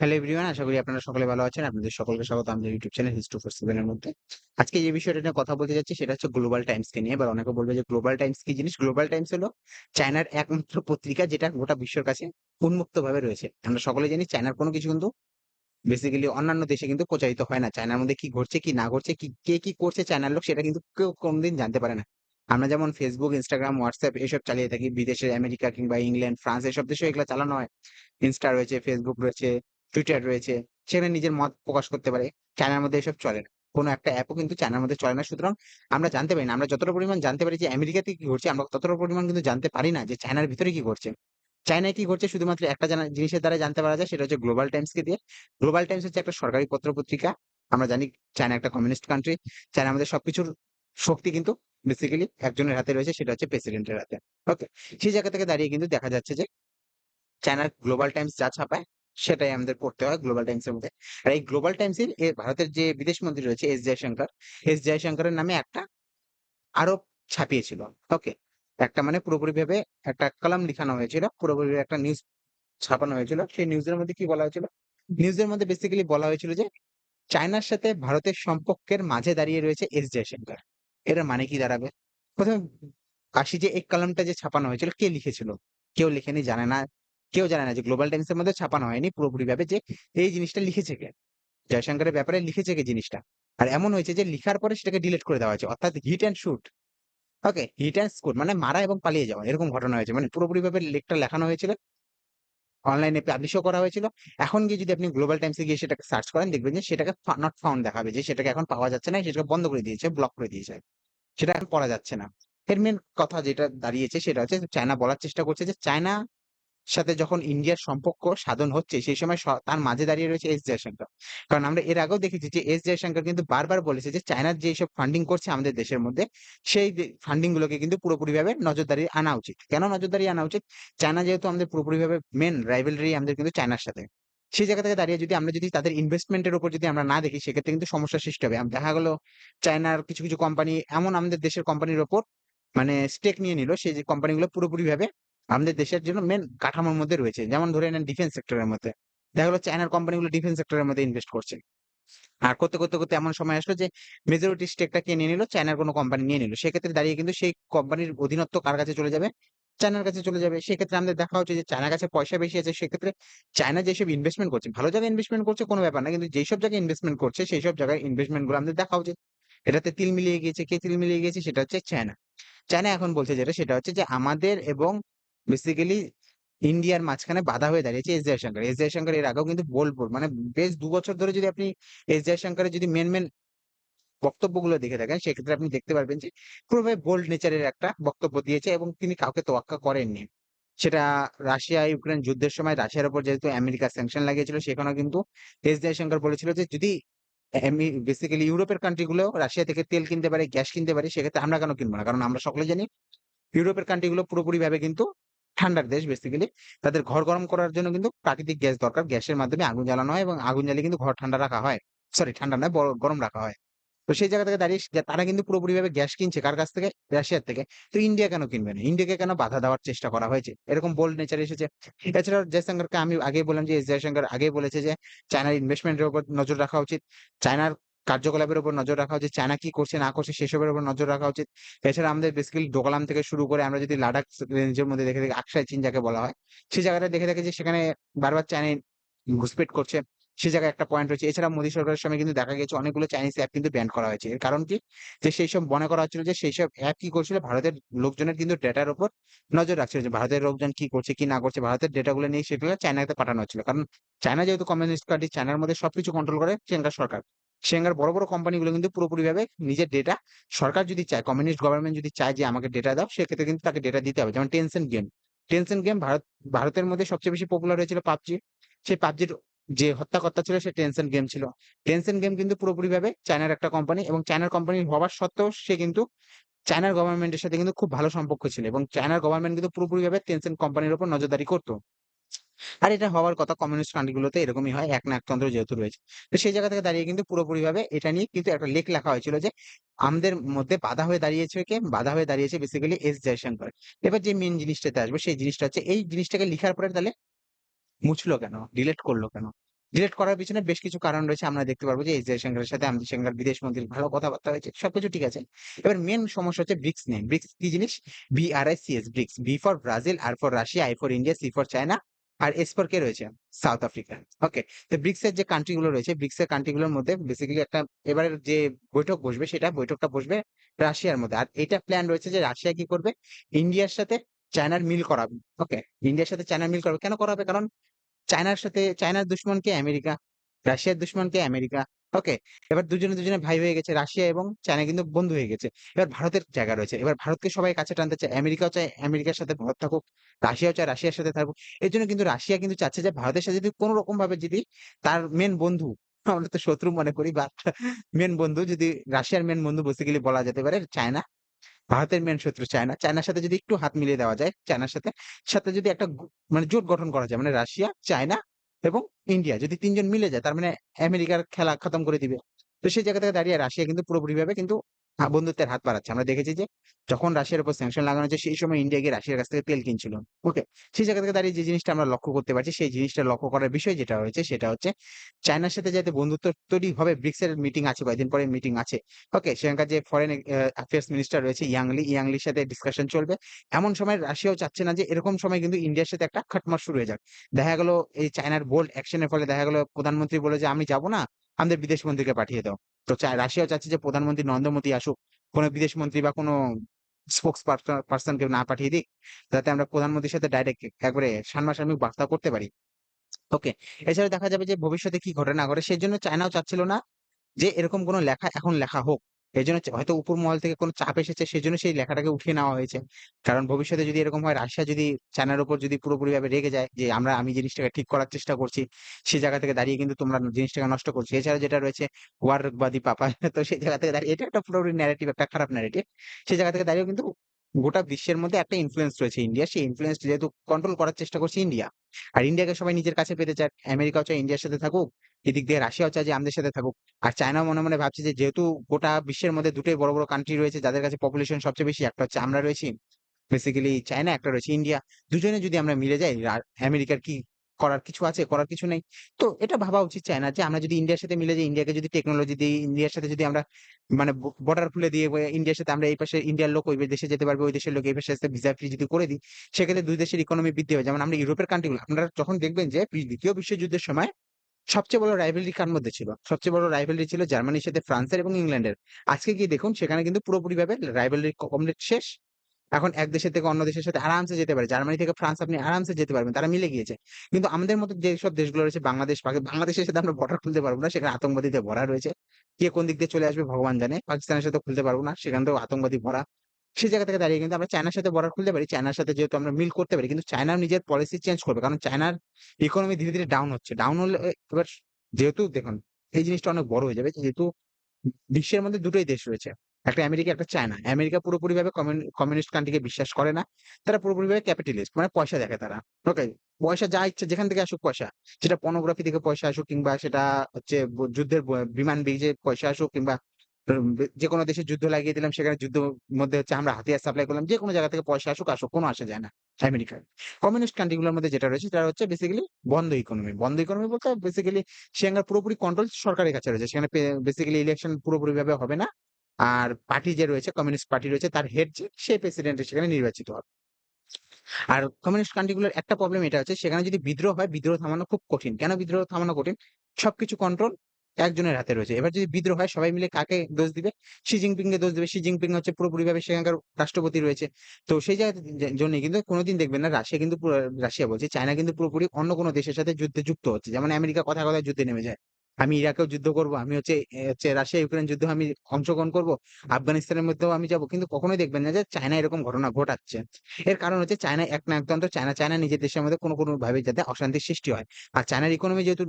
Hello everyone আশা করি আপনারা সকলে ভালো আছেন। আপনাদের সকলকে স্বাগত আমাদের ইউটিউব চ্যানেল হিস্ট্রি ফর সেভেনের মধ্যে। আজকে যে বিষয়টা নিয়ে কথা বলতে যাচ্ছি, সেটা হচ্ছে গ্লোবাল টাইমস কে নিয়ে। এবার অনেকে বলবে যে গ্লোবাল টাইমস কি জিনিস? গ্লোবাল টাইমস হলো চায়নার একমাত্র পত্রিকা যেটা গোটা বিশ্বের কাছে উন্মুক্ত ভাবে রয়েছে। আমরা সকলে জানি চায়নার কোনো কিছু কিন্তু বেসিক্যালি অন্যান্য দেশে কিন্তু প্রচারিত হয় না। চায়নার মধ্যে কি ঘটছে, কি না ঘটছে, কি, কে কি করছে চায়নার লোক, সেটা কিন্তু কেউ কোনোদিন জানতে পারে না। আমরা যেমন ফেসবুক ইনস্টাগ্রাম হোয়াটসঅ্যাপ এসব চালিয়ে থাকি। বিদেশের আমেরিকা কিংবা ইংল্যান্ড ফ্রান্স এসব দেশেও এগুলো চালানো হয়। ইনস্টা রয়েছে ফেসবুক রয়েছে টুইটার রয়েছে, সেখানে নিজের মত প্রকাশ করতে পারে চায়নার মধ্যে এসব চলে না। কোনো একটা অ্যাপও কিন্তু চায়নার মধ্যে চলে না। সুতরাং আমরা জানতে পারি না। আমরা যতটা পরিমাণ জানতে পারি যে আমেরিকাতে কি ঘটছে, আমরা ততটা পরিমাণ কিন্তু জানতে পারি না যে চায়নার ভিতরে কি ঘটছে। চায়নায় কি ঘটছে শুধুমাত্র একটা জানা জিনিসের দ্বারা জানতে পারা যায়, সেটা হচ্ছে গ্লোবাল টাইমসকে দিয়ে। গ্লোবাল টাইমস হচ্ছে একটা সরকারি পত্র পত্রিকা আমরা জানি চায়না একটা কমিউনিস্ট কান্ট্রি চায়না আমাদের সবকিছুর শক্তি কিন্তু বেসিক্যালি একজনের হাতে রয়েছে, সেটা হচ্ছে প্রেসিডেন্টের হাতে। ওকে সেই জায়গা থেকে দাঁড়িয়ে কিন্তু দেখা যাচ্ছে যে চায়নার গ্লোবাল টাইমস যা ছাপায় সেটাই আমাদের পড়তে হয় গ্লোবাল টাইমস এর মধ্যে। আর এই গ্লোবাল টাইমস এর ভারতের যে বিদেশ মন্ত্রী রয়েছে এস জয়শঙ্কর, এস জয়শঙ্করের নামে একটা আরোপ ছাপিয়েছিল ওকে একটা মানে পুরোপুরি ভাবে একটা কলাম লিখানো হয়েছিল, পুরোপুরি একটা নিউজ ছাপানো হয়েছিল। সেই নিউজের মধ্যে কি বলা হয়েছিল? নিউজের মধ্যে বেসিক্যালি বলা হয়েছিল যে, চায়নার সাথে ভারতের সম্পর্কের মাঝে দাঁড়িয়ে রয়েছে এস জয়শঙ্কর। এর মানে কি দাঁড়াবে? প্রথমে আসি যে এই কলামটা যে ছাপানো হয়েছিল, কে লিখেছিল? কেউ লিখেনি, জানে না। কেউ জানে না যে গ্লোবাল টাইমস এর মধ্যে ছাপানো হয়নি পুরোপুরি ভাবে যে এই জিনিসটা লিখেছে কে। জয়শঙ্করের ব্যাপারে লিখেছে কে জিনিসটা? আর এমন হয়েছে যে লিখার পরে সেটাকে ডিলিট করে দেওয়া হয়েছে, অর্থাৎ hit and shoot okay hit and scoot মানে মারা এবং পালিয়ে যাওয়া, এরকম ঘটনা হয়েছে। মানে পুরোপুরি ভাবে লেখটা লেখানো হয়েছিল অনলাইনে পাবলিশও করা হয়েছিল। এখন গিয়ে যদি আপনি গ্লোবাল টাইমসে গিয়ে সেটাকে সার্চ করেন, দেখবেন যে সেটাকে নট ফাউন্ড দেখাবে, যে সেটাকে এখন পাওয়া যাচ্ছে না, সেটাকে বন্ধ করে দিয়েছে ব্লক করে দিয়েছে। সেটা এখন পড়া যাচ্ছে না। এর মেন কথা যেটা দাঁড়িয়েছে সেটা হচ্ছে চায়না বলার চেষ্টা করছে যে চায়না সাথে যখন ইন্ডিয়ার সম্পর্ক সাধন হচ্ছে, সেই সময় তার মাঝে দাঁড়িয়ে রয়েছে এস জয়শঙ্কর কারণ আমরা এর আগেও দেখেছি যে এস জয়শঙ্কর কিন্তু বারবার বলেছে যে চায়নার যে সব ফান্ডিং করছে আমাদের দেশের মধ্যে, সেই ফান্ডিং গুলোকে কিন্তু পুরোপুরিভাবে নজরদারি আনা উচিত। কেন নজরদারি আনা উচিত? চায়না যেহেতু আমাদের পুরোপুরিভাবে মেন রাইভেলরি আমাদের কিন্তু চায়নার সাথে। সেই জায়গা থেকে দাঁড়িয়ে যদি আমরা যদি তাদের ইনভেস্টমেন্টের উপর যদি আমরা না দেখি, সেক্ষেত্রে কিন্তু সমস্যার সৃষ্টি হবে। দেখা গেলো চায়নার কিছু কিছু কোম্পানি এমন আমাদের দেশের কোম্পানির ওপর মানে স্টেক নিয়ে নিল, সেই যে কোম্পানিগুলো পুরোপুরি ভাবে আমাদের দেশের জন্য মেন কাঠামোর মধ্যে রয়েছে। যেমন ধরে নেন ডিফেন্স সেক্টরের মধ্যে। দেখা গেলো চায়নার কোম্পানিগুলো ডিফেন্স সেক্টরের মধ্যে ইনভেস্ট করছে। আর করতে করতে করতে এমন সময় আসলো যে মেজরিটি স্টেকটা কে নিয়ে নিল? চায়নার কোনো কোম্পানি নিয়ে নিল। সেক্ষেত্রে দাঁড়িয়ে কিন্তু সেই কোম্পানির অধীনত্ব কার কাছে চলে যাবে? চায়নার কাছে চলে যাবে। সেক্ষেত্রে আমাদের দেখা হচ্ছে যে চায়নার কাছে পয়সা বেশি আছে। সেক্ষেত্রে চায়না যেসব ইনভেস্টমেন্ট করছে, ভালো জায়গায় ইনভেস্টমেন্ট করছে কোনো ব্যাপার না। কিন্তু যেসব জায়গায় ইনভেস্টমেন্ট করছে সেই সব জায়গায় ইনভেস্টমেন্টগুলো আমাদের দেখা উচিত। এটাতে তিল মিলিয়ে গিয়েছে। কে তিল মিলিয়ে গিয়েছে? সেটা হচ্ছে চায়না চায়না এখন বলছে যেটা, সেটা হচ্ছে যে, আমাদের এবং বেসিক্যালি ইন্ডিয়ার মাঝখানে বাধা হয়ে দাঁড়িয়েছে এস জয়শঙ্কর এস জয়শঙ্কর এর আগেও কিন্তু বোলপুর মানে বেশ দু বছর ধরে যদি আপনি এস জয়শঙ্করের যদি মেন মেন বক্তব্যগুলো দেখে থাকেন, সেক্ষেত্রে আপনি দেখতে পারবেন যে পুরোপুরি বোল্ড নেচারের একটা বক্তব্য দিয়েছে এবং তিনি কাউকে তোয়াক্কা করেননি। সেটা রাশিয়া, ইউক্রেন যুদ্ধের সময় রাশিয়ার উপর যেহেতু আমেরিকা স্যাংশন লাগিয়েছিল, সেখানেও কিন্তু এস জয়শঙ্কর বলেছিল যে যদি বেসিক্যালি ইউরোপের কান্ট্রি গুলো রাশিয়া থেকে তেল কিনতে পারে গ্যাস কিনতে পারে, সেক্ষেত্রে আমরা কেন কিনবো না? কারণ আমরা সকলে জানি, ইউরোপের কান্ট্রি গুলো পুরোপুরি ভাবে কিন্তু ঠান্ডার দেশ বেসিক্যালি তাদের ঘর গরম করার জন্য কিন্তু প্রাকৃতিক গ্যাস দরকার। গ্যাসের মাধ্যমে আগুন জ্বালানো হয় এবং আগুন জ্বালিয়ে কিন্তু ঘর ঠান্ডা রাখা হয়। সরি ঠান্ডা নয় গরম রাখা হয়। তো সেই জায়গা থেকে দাঁড়িয়ে তারা কিন্তু পুরোপুরি ভাবে গ্যাস কিনছে। কার কাছ থেকে? রাশিয়ার থেকে। তো ইন্ডিয়া কেন কিনবে না? ইন্ডিয়াকে কেন বাধা দেওয়ার চেষ্টা করা হয়েছে? এরকম বোল্ড নেচার এসেছে। এছাড়াও জয়শঙ্করকে আমি আগে বললাম যে, জয়শঙ্কর আগে বলেছে যে চায়নার ইনভেস্টমেন্টের উপর নজর রাখা উচিত। চায়নার কার্যকলাপের উপর নজর রাখা উচিত, চায়না কি করছে, না করছে, সেসবের উপর নজর রাখা উচিত। এছাড়া আমাদের বেসিক্যালি ডোকলাম থেকে শুরু করে আমরা যদি লাদাখ রেঞ্জের মধ্যে দেখে দেখি আকসাই চীন যাকে বলা হয় সেই জায়গাটা দেখে দেখে যে সেখানে বারবার চায়না ঘুষপেট করছে, সে জায়গায় একটা পয়েন্ট রয়েছে। এছাড়া মোদী সরকারের সময় কিন্তু দেখা গেছে অনেকগুলো চাইনিজ অ্যাপ কিন্তু ব্যান করা হয়েছে। এর কারণ কি? যে সেই সব মনে করা হচ্ছিল যে সেই সব অ্যাপ কি করছিল, ভারতের লোকজনের কিন্তু ডেটার উপর নজর রাখছিল যে ভারতের লোকজন কি করছে, কি না করছে, ভারতের ডেটাগুলো নিয়ে সেগুলো চায়নাতে পাঠানো হচ্ছিল। কারণ চায়না যেহেতু কমিউনিস্ট পার্টি চায়নার মধ্যে সবকিছু কন্ট্রোল করে সেখানকার সরকার। সেখানকার বড় বড় কোম্পানিগুলো কিন্তু পুরোপুরি ভাবে নিজের ডেটা সরকার যদি চায় কমিউনিস্ট গভর্নমেন্ট যদি চায় যে আমাকে ডেটা দাও, সেক্ষেত্রে কিন্তু তাকে ডেটা দিতে হবে। যেমন tension game tension game Bharat, ভারতের মধ্যে সবচেয়ে বেশি পপুলার হয়েছিল পাবজি। সেই পাবজির যে হত্যাকর্তা ছিল, সে টেনশন গেম ছিল। টেনশন গেম কিন্তু পুরোপুরি ভাবে চায়নার একটা কোম্পানি এবং চায়নার কোম্পানি হওয়ার সত্ত্বেও সে কিন্তু চায়নার গভর্নমেন্টের সাথে কিন্তু খুব ভালো সম্পর্ক ছিল এবং চায়নার গভর্নমেন্ট কিন্তু পুরোপুরি ভাবে টেনশন কোম্পানির উপর নজরদারি করতো। আর এটা হওয়ার কথা কমিউনিস্ট কান্ট্রিগুলোতে এরকমই হয়, এক না একতন্ত্র যেহেতু রয়েছে। তো সেই জায়গা থেকে দাঁড়িয়ে কিন্তু পুরোপুরি ভাবে এটা নিয়ে কিন্তু একটা লেখ লেখা হয়েছিল যে, আমাদের মধ্যে বাধা হয়ে দাঁড়িয়েছে কে? বাধা হয়ে দাঁড়িয়েছে বেসিক্যালি এস জয়শঙ্কর। এবার যে মেন জিনিসটাতে আসবে, সেই জিনিসটা হচ্ছে এই জিনিসটাকে লিখার পরে তাহলে মুছলো কেন? ডিলেট করল কেন? ডিলেট করার পিছনে বেশ কিছু কারণ রয়েছে। আমরা দেখতে পারব যে এস জয়শঙ্করের সাথে আমাদের সেখানকার বিদেশ মন্ত্রীর ভালো কথাবার্তা হয়েছে, সবকিছু ঠিক আছে। এবার মেন সমস্যা হচ্ছে ব্রিক্স নিয়ে। ব্রিক্স কি জিনিস? B R I C S BRICS B for Brazil R for Russia I for India C for China R S কে রয়েছে সাউথ আফ্রিকা ওকে তো ব্রিক্স এর যে কান্ট্রি গুলো রয়েছে ব্রিক্স এর কান্ট্রি গুলোর মধ্যে বেসিক্যালি একটা এবারে যে বৈঠক বসবে সেটা বৈঠকটা বসবে রাশিয়ার মধ্যে। আর এটা প্ল্যান রয়েছে যে রাশিয়া কি করবে? ইন্ডিয়ার সাথে চায়নার মিল করাবে। ওকে ইন্ডিয়ার সাথে চায়নার মিল করাবে। কেন করাবে? কারণ চায়নার সাথে, চায়নার দুশ্মন কে আমেরিকা, রাশিয়ার দুশ্মন কে আমেরিকা ওকে এবার দুজনে দুজনে ভাই হয়ে গেছে রাশিয়া এবং চায়না কিন্তু বন্ধু হয়ে গেছে। এবার ভারতের জায়গা রয়েছে। এবার ভারতকে সবাই কাছে টানতে চায়, আমেরিকাও চায়, আমেরিকার সাথে ভারত থাকুক, রাশিয়াও চায়, রাশিয়ার সাথে থাকুক। এর জন্য কিন্তু রাশিয়া কিন্তু চাচ্ছে যে ভারতের সাথে যদি কোনো রকম ভাবে যদি তার মেন বন্ধু, আমরা তো শত্রু মনে করি বা মেন বন্ধু যদি রাশিয়ার মেন বন্ধু বেসিক্যালি বলা যেতে পারে চায়না, ভারতের মেন শত্রু চায়না। চায়নার সাথে যদি একটু হাত মিলিয়ে দেওয়া যায়, চায়নার সাথে সাথে যদি একটা মানে জোট গঠন করা যায় মানে রাশিয়া, চায়না এবং ইন্ডিয়া যদি তিনজন মিলে যায়, তার মানে আমেরিকার খেলা খতম করে দিবে। তো সেই জায়গা থেকে দাঁড়িয়ে রাশিয়া কিন্তু পুরোপুরি ভাবে কিন্তু বন্ধুত্বের হাত বাড়াচ্ছে। আমরা দেখেছি যে যখন রাশিয়ার উপর স্যাংশন লাগানো হচ্ছে সেই সময় ইন্ডিয়া গিয়ে রাশিয়ার কাছ থেকে তেল কিনছিল। ওকে সেই জায়গা থেকে দাঁড়িয়ে যে জিনিসটা আমরা লক্ষ্য করতে পারছি, সেই জিনিসটা লক্ষ্য করার বিষয় যেটা হয়েছে সেটা হচ্ছে চায়নার সাথে যাতে বন্ধুত্ব তৈরি হবে ব্রিক্স এর মিটিং আছে, কয়েকদিন পরে মিটিং আছে। ওকে সেখানকার যে ফরেন অ্যাফেয়ার্স মিনিস্টার রয়েছে ইয়াংলি ইয়াংলির সাথে ডিসকাশন চলবে। এমন সময় রাশিয়াও চাচ্ছে না যে এরকম সময় কিন্তু ইন্ডিয়ার সাথে একটা খটমট শুরু হয়ে যাক। দেখা গেল এই চায়নার বোল্ড অ্যাকশনের ফলে দেখা গেল প্রধানমন্ত্রী বলে যে, আমি যাব না, আমাদের বিদেশ মন্ত্রীকে পাঠিয়ে দাও। তো রাশিয়া চাচ্ছে যে প্রধানমন্ত্রী নরেন্দ্র মোদী আসুক, কোনো বিদেশ মন্ত্রী বা কোনো স্পোক্স পার্সন কেউ না পাঠিয়ে দিক, যাতে আমরা প্রধানমন্ত্রীর সাথে ডাইরেক্ট একবারে সামনাসামনি বার্তা করতে পারি। ওকে এছাড়া দেখা যাবে যে ভবিষ্যতে কি ঘটে না ঘটে, সেই জন্য চায়নাও চাচ্ছিল না যে এরকম কোনো লেখা এখন লেখা হোক। এই জন্য হয়তো উপর মহল থেকে কোনো চাপ এসেছে সেই জন্য সেই লেখাটাকে উঠিয়ে নেওয়া হয়েছে। কারণ ভবিষ্যতে যদি এরকম হয়, রাশিয়া যদি চায়নার উপর যদি পুরোপুরি ভাবে রেগে যায়, যে আমরা, আমি জিনিসটাকে ঠিক করার চেষ্টা করছি সেই জায়গা থেকে দাঁড়িয়ে কিন্তু তোমরা জিনিসটাকে নষ্ট করছ। এছাড়া যেটা রয়েছে ওয়ার বাদি পাপা তো সেই জায়গা থেকে দাঁড়িয়ে, এটা একটা পুরোপুরি ন্যারেটিভ একটা খারাপ ন্যারেটিভ সেই জায়গা থেকে দাঁড়িয়েও কিন্তু গোটা বিশ্বের মধ্যে একটা ইনফ্লুয়েন্স রয়েছে ইন্ডিয়া সেই ইনফ্লুয়েন্স যেহেতু কন্ট্রোল করার চেষ্টা করছে ইন্ডিয়া আর ইন্ডিয়াকে সবাই নিজের কাছে পেতে চায়। আমেরিকাও চায় ইন্ডিয়ার সাথে থাকুক, এদিক দিয়ে রাশিয়াও চায় যে আমাদের সাথে থাকুক। আর চায়না মনে মনে ভাবছে যে যেহেতু গোটা বিশ্বের মধ্যে দুটোই বড় বড় কান্ট্রি রয়েছে, যাদের কাছে পপুলেশন সবচেয়ে বেশি, একটা হচ্ছে আমরা রয়েছি। বেসিক্যালি চায়না একটা রয়েছে ইন্ডিয়া দুজনে যদি আমরা মিলে যাই আমেরিকার কি করার কিছু আছে, করার কিছু নেই। তো এটা ভাবা উচিত চায় না যে আমরা যদি ইন্ডিয়ার সাথে মিলে যাই ইন্ডিয়াকে যদি টেকনোলজি দিই ইন্ডিয়ার সাথে যদি আমরা মানে বর্ডার খুলে দিয়ে ইন্ডিয়ার সাথে আমরা এই পাশে ইন্ডিয়ার লোক ওই দেশে যেতে পারবে, ওই দেশের লোক এই পাশে ভিসা ফ্রি যদি করে দিই, সেক্ষেত্রে দুই দেশের ইকোনমি বৃদ্ধি হবে যেমন আমরা ইউরোপের কান্ট্রিগুলো আপনারা যখন দেখবেন যে দ্বিতীয় বিশ্বযুদ্ধের সময় সবচেয়ে বড় রাইভেলরি কার মধ্যে ছিল? সবচেয়ে বড় রাইভেলরি ছিল জার্মানির সাথে ফ্রান্সের এবং ইংল্যান্ডের। আজকে গিয়ে দেখুন, সেখানে কিন্তু পুরোপুরি ভাবে রাইভেলরি কমপ্লিট শেষ। এখন এক দেশের থেকে অন্য দেশের সাথে আরামসে যেতে পারে। জার্মানি থেকে ফ্রান্স আপনি আরামসে যেতে পারবেন, তারা মিলে গিয়েছে। কিন্তু আমাদের মতো যেসব দেশগুলো রয়েছে, বাংলাদেশ বাংলাদেশের সাথে আমরা বর্ডার খুলতে পারব না, সেখানে আতঙ্কবাদীতে ভরা রয়েছে। কে কোন দিক দিয়ে চলে আসবে ভগবান জানে, পাকিস্তানের সাথে খুলতে পারব না, সেখানেও আতঙ্কবাদী ভরা। সেই জায়গা থেকে দাঁড়িয়ে কিন্তু আমরা চায়নার সাথে বর্ডার খুলতে পারি, চায়নার সাথে যেহেতু আমরা মিল করতে পারি, কিন্তু চায়না নিজের পলিসি চেঞ্জ করবে, কারণ চায়নার ইকোনমি ধীরে ধীরে ডাউন হচ্ছে। ডাউন হলে, এবার যেহেতু দেখুন, এই জিনিসটা অনেক বড় হয়ে যাবে, যেহেতু বিশ্বের মধ্যে দুটোই দেশ রয়েছে। একটা আমেরিকা, একটা চায়না। আমেরিকা পুরোপুরি ভাবে কমিউনিস্ট কান্ট্রিকে বিশ্বাস করে না। তারা পুরোপুরি ভাবে ক্যাপিটালিস্ট মানে পয়সা দেখে তারা। ওকে? পয়সা যা ইচ্ছে, যেখান থেকে আসুক পয়সা। সেটা পর্নোগ্রাফি থেকে পয়সা আসুক কিংবা সেটা হচ্ছে যুদ্ধের বিমান বিজে পয়সা আসুক কিংবা যে কোনো দেশে যুদ্ধ লাগিয়ে দিলাম, সেখানে যুদ্ধ মধ্যে হচ্ছে আমরা হাতিয়ার সাপ্লাই করলাম যে কোনো জায়গা থেকে পয়সা আসুক আসুক, কোনো আসা যায় না আমেরিকার কমিউনিস্ট কান্ট্রিগুলোর মধ্যে যেটা রয়েছে, সেটা হচ্ছে বেসিক্যালি বন্ধ ইকোনমি বন্ধ ইকোনমি বলতে বেসিক্যালি সেখানকার পুরোপুরি কন্ট্রোল সরকারের কাছে রয়েছে। সেখানে বেসিক্যালি ইলেকশন পুরোপুরি ভাবে হবে না। আর পার্টি যে রয়েছে কমিউনিস্ট পার্টি রয়েছে, তার হেড যে, সে প্রেসিডেন্ট সেখানে নির্বাচিত হবে। আর কমিউনিস্ট কান্ট্রিগুলোর একটা প্রবলেম এটা হচ্ছে, সেখানে যদি বিদ্রোহ হয়, বিদ্রোহ থামানো খুব কঠিন। কেন বিদ্রোহ থামানো কঠিন? সবকিছু কন্ট্রোল একজনের হাতে রয়েছে। এবার যদি বিদ্রোহ হয়, সবাই মিলে কাকে দোষ দিবে? শি জিনপিং কে দোষ দিবে। শি জিনপিং হচ্ছে পুরোপুরি ভাবে সেখানকার রাষ্ট্রপতি রয়েছে। তো সেই জায়গা জন্য কিন্তু কোনোদিন দেখবেন না, রাশিয়া কিন্তু রাশিয়া বলছে, চায়না কিন্তু পুরোপুরি অন্য কোনো দেশের সাথে যুদ্ধে যুক্ত হচ্ছে। যেমন আমেরিকা কথা কথায় যুদ্ধে নেমে যায়। আমি ইরাকেও যুদ্ধ করব, আমি হচ্ছে হচ্ছে রাশিয়া ইউক্রেন যুদ্ধ আমি অংশগ্রহণ করব, আফগানিস্তানের মধ্যেও আমি যাব। কিন্তু কখনোই দেখবেন না যে চায়না এরকম ঘটনা ঘটাচ্ছে। এর কারণ হচ্ছে চায়না এক না একদন্ত চায়না চায়না নিজের দেশের মধ্যে কোনো কোনো ভাবে যাতে অশান্তির সৃষ্টি হয়। আর চায়নার ইকোনমি যেহেতু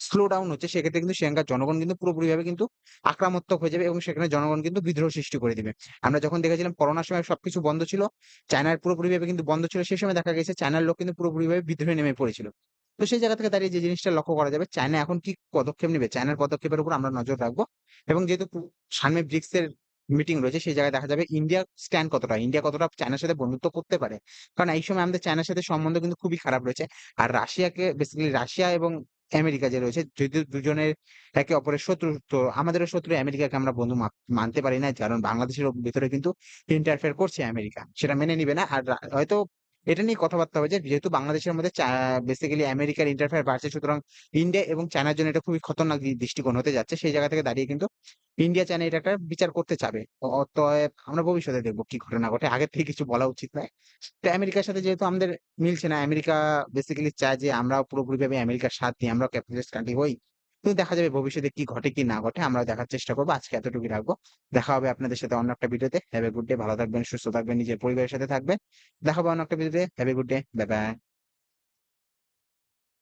স্লো ডাউন হচ্ছে, সেক্ষেত্রে কিন্তু সেখানকার জনগণ কিন্তু পুরোপুরি ভাবে কিন্তু আক্রামত্মক হয়ে যাবে এবং সেখানে জনগণ কিন্তু বিদ্রোহ সৃষ্টি করে দিবে। আমরা যখন দেখেছিলাম করোনার সময় সবকিছু বন্ধ ছিল, চায়নার পুরোপুরি ভাবে কিন্তু বন্ধ ছিল সেই সময় দেখা গেছে চায়নার লোক কিন্তু পুরোপুরি ভাবে বিদ্রোহে নেমে পড়েছিল। তো সেই জায়গা থেকে দাঁড়িয়ে যে জিনিসটা লক্ষ্য করা যাবে চায়না এখন কি পদক্ষেপ নেবে? চায়নার পদক্ষেপের উপর আমরা নজর রাখব। এবং যেহেতু সামনে ব্রিক্স এর মিটিং রয়েছে, সেই জায়গায় দেখা যাবে ইন্ডিয়া স্ট্যান্ড কতটা ইন্ডিয়া কতটা চায়নার সাথে বন্ধুত্ব করতে পারে? কারণ এই সময় আমাদের চায়নার সাথে সম্বন্ধ কিন্তু খুবই খারাপ রয়েছে। আর রাশিয়াকে বেসিক্যালি রাশিয়া এবং আমেরিকা যে রয়েছে যদিও দুজনের একে অপরের শত্রু, তো আমাদেরও শত্রু, আমেরিকাকে আমরা বন্ধু মানতে পারি না, কারণ বাংলাদেশের ভিতরে কিন্তু ইন্টারফেয়ার করছে আমেরিকা। সেটা মেনে নিবে না। আর হয়তো এটা নিয়ে কথাবার্তা হবে যেহেতু বাংলাদেশের মধ্যে বেসিক্যালি আমেরিকার ইন্টারফেয়ার বাড়ছে সুতরাং ইন্ডিয়া এবং চায়নার জন্য এটা খুবই খতরনাক দৃষ্টিকোণ হতে যাচ্ছে। সেই জায়গা থেকে দাঁড়িয়ে কিন্তু ইন্ডিয়া চায়না এটা একটা বিচার করতে চাবে। অতএব আমরা ভবিষ্যতে দেখব কি ঘটনা ঘটে। আগে থেকে কিছু বলা উচিত নয়। তো আমেরিকার সাথে যেহেতু আমাদের মিলছে না, আমেরিকা বেসিক্যালি চায় যে আমরা পুরোপুরি ভাবে আমেরিকার সাথ নিয়ে আমরা ক্যাপিটালিস্ট কান্ট্রি হই। তো দেখা যাবে ভবিষ্যতে কি ঘটে, কি না ঘটে আমরা দেখার চেষ্টা করব। আজকে এতটুকু রাখব। দেখা হবে আপনাদের সাথে অন্য একটা ভিডিওতে। হ্যাভ এ গুড ডে ভালো থাকবেন, সুস্থ থাকবেন, নিজের পরিবারের সাথে থাকবেন। দেখা হবে অন্য একটা ভিডিওতে। Have a good day bye bye